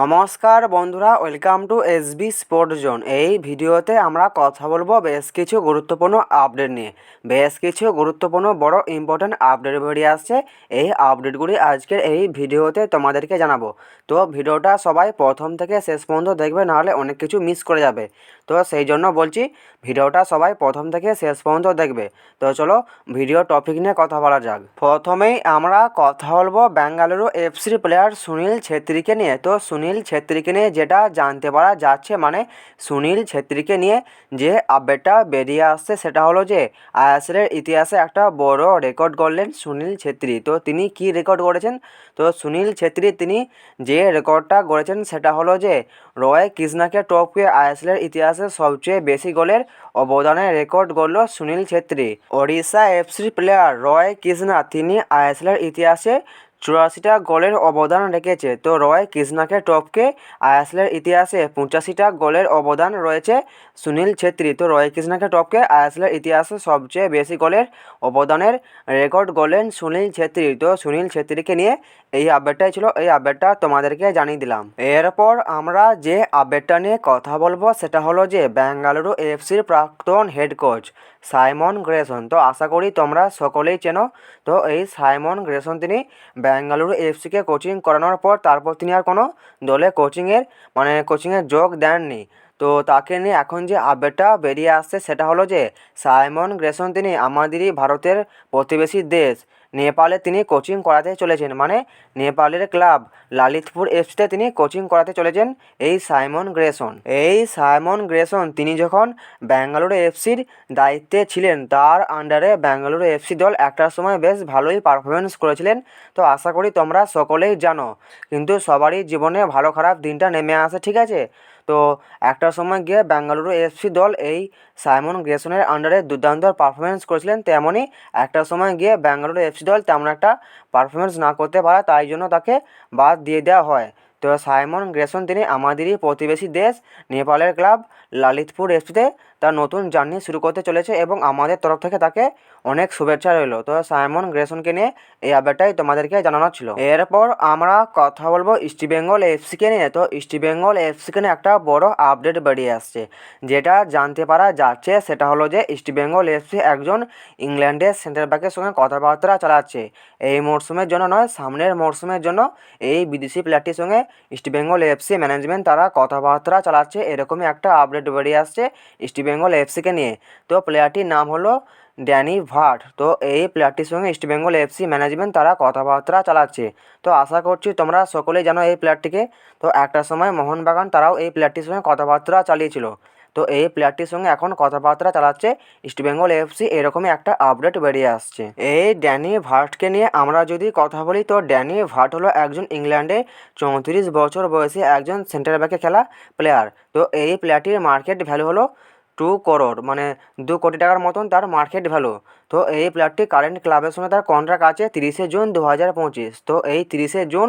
নমস্কার বন্ধুরা, welcome to S B sport zone. এই ভিডিওতে আমরা কথা বলব বেশ কিছু গুরুত্বপূর্ণ আপডেট নিয়ে। বেশ কিছু গুরুত্বপূর্ণ, বড় ইম্পর্ট্যান্ট আপডেট বেরিয়ে আসছে। এই আপডেটগুলি আজকের এই ভিডিওতে তোমাদেরকে জানাব। তো ভিডিওটা সবাই প্রথম থেকে শেষ পর্যন্ত দেখবে, নাহলে অনেক কিছু মিস করে যাবে। তো সেই জন্য বলছি ভিডিওটা সবাই প্রথম থেকে শেষ পর্যন্ত দেখবে। তো চলো, ভিডিও টপিক নিয়ে কথা বলা যাক। প্রথমেই আমরা কথা বলব বেঙ্গালুরু এফসির প্লেয়ার সুনীল ছেত্রীকে নিয়ে। তো সুনীল ছেত্রীকে নিয়ে যেটা জানতে পারা যাচ্ছে মানে সুনীল ছেত্রীকে নিয়ে যে আপডেটটা বেরিয়ে আসছে সেটা হলো যে আইএসএলের ইতিহাসে একটা বড় রেকর্ড করলেন সুনীল ছেত্রী তো তিনি কি রেকর্ড করেছেন তো সুনীল ছেত্রী তিনি যে রেকর্ডটা গড়েছেন সেটা হলো যে রয় কৃষ্ণাকে টপকে আইএসএলের ইতিহাসে সবচেয়ে বেশি গোলের অবদানের রেকর্ড গড়ল সুনীল ছেত্রী। ওড়িশা এফসির প্লেয়ার রয় কৃষ্ণা তিনি আইএসএলের ইতিহাসে চুরাশিটা গোলের অবদান রেখেছে। তো রয় কৃষ্ণাকে টপকে আইএসএলের ইতিহাসে পঁচাশিটা গোলের অবদান রয়েছে সুনীল ছেত্রী। তো রয় কৃষ্ণাকে টপকে আইএসএলের ইতিহাসে সবচেয়ে বেশি গোলের অবদানের রেকর্ড গোলেন সুনীল ছেত্রী। তো সুনীল ছেত্রীকে নিয়ে এই আপডেটটাই ছিল। এই আপডেটটা তোমাদেরকে জানিয়ে দিলাম। এরপর আমরা যে আপডেটটা নিয়ে কথা বলব, সেটা হলো যে বেঙ্গালুরু এফসির প্রাক্তন হেড কোচ সাইমন গ্রেসন। তো আশা করি তোমরা সকলেই চেনো, তো এই সাইমন গ্রেসন তিনি বেঙ্গালুরু এফসিকে কোচিং করানোর পর, তারপর তিনি আর কোনো দলে কোচিংয়ের মানে কোচিংয়ে যোগ দেননি। তো তাকে নিয়ে এখন যে আপডেটটা বেরিয়ে আসছে সেটা হলো যে সাইমন গ্রেসন তিনি আমাদেরই ভারতের প্রতিবেশী দেশ। নেপালে তিনি কোচিং করাতে চলেছেন। মানে নেপালের ক্লাব লালিতপুর এফসিতে তিনি কোচিং করাতে চলেছেন এই সাইমন গ্রেসন। এই সাইমন গ্রেসন তিনি যখন ব্যাঙ্গালুরু এফসির দায়িত্বে ছিলেন, তার আন্ডারে ব্যাঙ্গালুরু এফসি দল একটার সময় বেশ ভালোই পারফরমেন্স করেছিলেন। তো আশা করি তোমরা সকলেই জানো। কিন্তু সবারই জীবনে ভালো খারাপ দিনটা নেমে আসে, ঠিক আছে? তো একটা সময় গিয়ে বেঙ্গালুরু এফসি দল এই সাইমন গ্রেসনের আন্ডারে দুর্দান্ত পারফরমেন্স করেছিলেন তেমনই একটা সময় গিয়ে বেঙ্গালুরু এফসি দল তেমন একটা পারফরমেন্স না করতে পারে, তাই জন্য তাকে বাদ দিয়ে দেওয়া হয়। তো সাইমন গ্রেসন তিনি আমাদেরই প্রতিবেশী দেশ, নেপালের ক্লাব লালিতপুর এফসিতে তার নতুন জার্নি শুরু করতে চলেছে এবং আমাদের তরফ থেকে তাকে অনেক শুভেচ্ছা রইল। তো সাইমন, গ্রেসনকে নিয়ে এই আপডেটটাই তোমাদেরকে জানানো ছিল। এরপর আমরা কথা বলব ইস্টবেঙ্গল এফসিকে নিয়ে। তো ইস্টবেঙ্গল এফসিকে নিয়ে একটা বড় আপডেট বেরিয়ে আসছে। যেটা জানতে পারা যাচ্ছে, সেটা হলো যে ইস্টবেঙ্গল এফসি একজন ইংল্যান্ডের সেন্টার ব্যাকের সঙ্গে কথাবার্তা চালাচ্ছে। এই মরশুমের জন্য নয়, সামনের মরশুমের জন্য এই বিদেশি প্লেয়ারটির সঙ্গে ইস্টবেঙ্গল এফসি ম্যানেজমেন্ট তারা কথাবার্তা চালাচ্ছে। এরকমই একটা আপডেট বেরিয়ে আসছে ইস্টবেঙ্গল এফসিকে নিয়ে। তো প্লেয়ারটির নাম হলো ড্যানি ভাট। তো এই প্লেয়ারটির সঙ্গে ইস্টবেঙ্গল এফসি ম্যানেজমেন্ট তারা কথাবার্তা চালাচ্ছে। তো আশা করছি তোমরা সকলেই জানো এই প্লেয়ারটিকে। তো একটা সময় মোহনবাগান তারাও এই প্লেয়ারটির সঙ্গে কথাবার্তা চালিয়েছিল। তো এই প্লেয়ারটির সঙ্গে এখন কথাবার্তা চালাচ্ছে ইস্টবেঙ্গল এফসি। এরকমই একটা আপডেট বেরিয়ে আসছে। এই ড্যানি ভাটকে নিয়ে আমরা যদি কথা বলি, তো ড্যানি ভাট হলো একজন ইংল্যান্ডে চৌত্রিশ বছর বয়সী একজন সেন্টার ব্যাকে খেলা প্লেয়ার তো এই প্লেয়ারটির মার্কেট ভ্যালু হলো টু করোড় মানে দু কোটি টাকার মতন তার মার্কেট ভ্যালু তো এই প্লেয়ারটি কারেন্ট ক্লাবের সঙ্গে তার কন্ট্রাক্ট আছে তিরিশে জুন দু হাজার পঁচিশ। তো এই তিরিশে জুন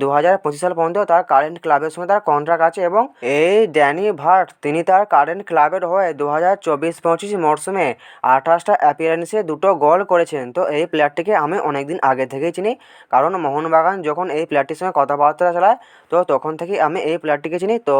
দু হাজার পঁচিশ সাল পর্যন্ত তার কারেন্ট ক্লাবের সঙ্গে তার কন্ট্রাক্ট আছে এবং এই ড্যানি ভাট, তিনি তার কারেন্ট ক্লাবের হয়ে দু হাজার চব্বিশ পঁচিশ মরশুমে আঠাশটা অ্যাপিয়ারেন্সে দুটো গোল করেছেন। তো এই প্লেয়ারটিকে আমি অনেক দিন আগে থেকেই চিনি, কারণ মোহনবাগান যখন এই প্লেয়ারটির সঙ্গে কথাবার্তা চালায়, তো তখন থেকেই আমি এই প্লেয়ারটিকে চিনি। তো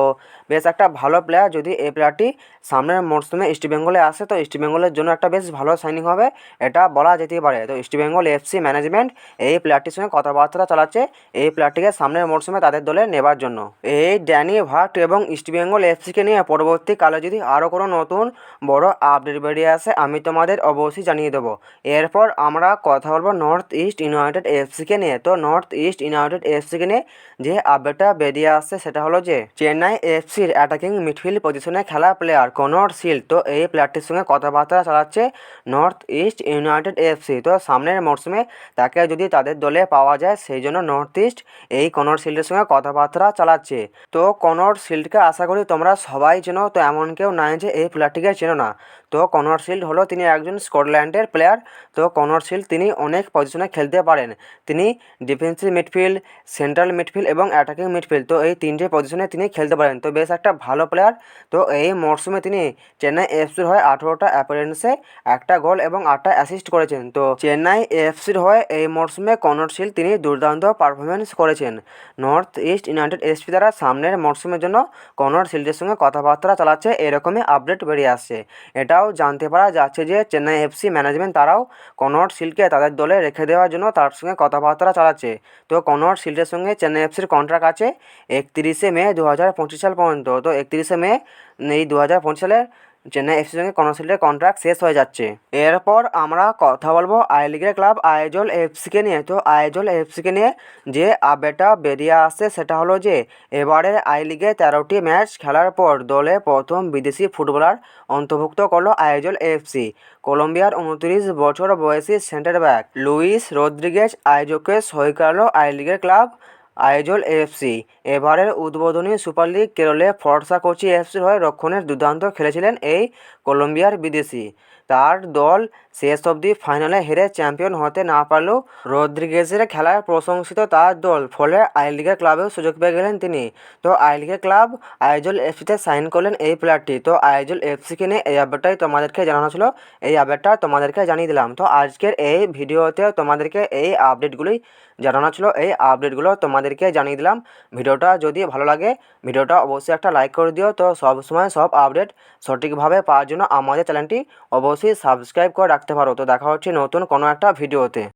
বেশ একটা ভালো প্লেয়ার যদি এই প্লেয়ারটি সামনের মরশুমে ইস্টবেঙ্গলে আসে, তো ইস্টবেঙ্গলের জন্য একটা বেশ ভালো সাইনিং হবে। এটা বলা যেতেই পারে। তো ইস্টবেঙ্গল এফসি ম্যানেজমেন্ট এই প্লেয়ারটির সঙ্গে কথাবার্তা চালাচ্ছে। এই প্লেয়ারটিকে সামনের মরশুমে তাদের দলে নেবার জন্য। এই ড্যানি ভাট এবং ইস্টবেঙ্গল এফসিকে নিয়ে পরবর্তীকালে যদি আরও কোনো নতুন বড় আপডেট বেরিয়ে আসে, আমি তোমাদের অবশ্যই জানিয়ে দেবো। এরপর আমরা কথা বলব নর্থ ইস্ট ইউনাইটেড এফসিকে নিয়ে। তো নর্থ ইস্ট ইউনাইটেড এফসিকে নিয়ে যে আপডেটটা বেরিয়ে আসছে, সেটা হলো যে চেন্নাই এফসির অ্যাটাকিং মিডফিল্ড পজিশনে খেলা প্লেয়ার কনর সিল তো এই প্লেয়ারটির সঙ্গে কথাবার্তা চালাচ্ছে নর্থ ইস্ট ইউনাইটেড এফসি তো সামনের মরশুমে তাকে যদি তাদের দলে পাওয়া যায়, সেই জন্য নর্থ ইস্ট এই কনর শিল্ডের সঙ্গে কথাবার্তা চালাচ্ছে। তো কনর শিল্ডকে আশা করি তোমরা সবাই চেনো, তো এমন কেউ নাই যে এই প্লেয়ারটিকে চেনো না। তো কনর শিল্ড হলো তিনি একজন স্কটল্যান্ডের প্লেয়ার তো কনর শিল্ড তিনি অনেক পজিশনে খেলতে পারেন। তিনি ডিফেন্সিভ মিডফিল্ড সেন্ট্রাল মিডফিল্ড এবং অ্যাটাকিং মিডফিল্ড তো এই তিনটে পজিশনে তিনি খেলতে পারেন। তো বেশ একটা ভালো প্লেয়ার তো এই মরশুমে তিনি চেন্নাই এফসির হয়ে আঠেরোটা অ্যাপারেন্সে একটা গোল এবং আটটা অ্যাসিস্ট করেছেন। তো চেন্নাই এফসির হয়ে এই মরশুমে কনর শিল্ড তিনি দুর্দান্ত পারফরমেন্স করেছেন। নর্থ ইস্ট ইউনাইটেড এসপি দ্বারা সামনের মরশুমের জন্য কনর শিল্ডের সঙ্গে কথাবার্তা চালাচ্ছে, এরকমই আপডেট বেরিয়ে আসছে। এটাও জানতে পারা যাচ্ছে যে চেন্নাই এফসি ম্যানেজমেন্ট তারাও কনট শিল্ডকে তাদের দলে রেখে দেওয়ার জন্য তার সঙ্গে কথাবার্তা চালাচ্ছে। তো কনট শিল্ডের সঙ্গে চেন্নাই এফসির কন্ট্রাক্ট আছে একত্রিশে মে দু হাজার পঁচিশ সাল পর্যন্ত। তো একত্রিশে মে, এই দু হাজার পঁচিশ সালের চেন্নাই এফসির সঙ্গে কনর শিল্ডের কন্ট্রাক্ট শেষ হয়ে যাচ্ছে। এরপর আমরা কথা বলব আই লিগের ক্লাব আইজল এফসিকে নিয়ে। তো আইজল এফসিকে নিয়ে যে আপডেটটা বেরিয়ে আসছে সেটা হলো যে, এবারের আই লিগে তেরোটি ম্যাচ খেলার পর দলে প্রথম বিদেশি ফুটবলার অন্তর্ভুক্ত করল আইজল এফসি কলম্বিয়ার উনত্রিশ বছর বয়সী সেন্টার ব্যাক লুইস রদ্রিগেজ আইজোকে সই করালো আই লিগের ক্লাব। আইজল এফসি এবারের উদ্বোধনী সুপার লিগ কেরলে ফর্সা কোচি এফসির হয়ে রক্ষণের দুর্দান্ত খেলেছিলেন এই কলম্বিয়ার বিদেশি। তার দল শেষ অবধি ফাইনালে হেরে চ্যাম্পিয়ন হতে না পারলেও রদ্রিগেজের খেলায় প্রশংসিত তার দল, ফলে আই লিগের ক্লাবেও সুযোগ পেয়ে গেলেন তিনি। তো আই লিগের ক্লাব আইজল এফসিতে সাইন করলেন এই প্লেয়ারটি। তো আইজল এফসিকে নিয়ে এই আপডেটটাই তোমাদেরকে জানানো ছিল। এই আপডেটটা তোমাদেরকে জানিয়ে দিলাম। তো আজকের এই ভিডিওতে তোমাদেরকে এই আপডেটগুলোই জানানো ছিল এই আপডেটগুলো তোমাদেরকে জানিয়ে দিলাম। ভিডিওটা যদি ভালো লাগে, ভিডিওটা অবশ্যই একটা লাইক করে দিও। তো সব সময় সব আপডেট সঠিকভাবে পাওয়ার জন্য আমাদের চ্যানেলটি অবশ্যই সাবস্ক্রাইব করে রাখতে পারো। তো দেখা হচ্ছে নতুন কোনো একটা ভিডিওতে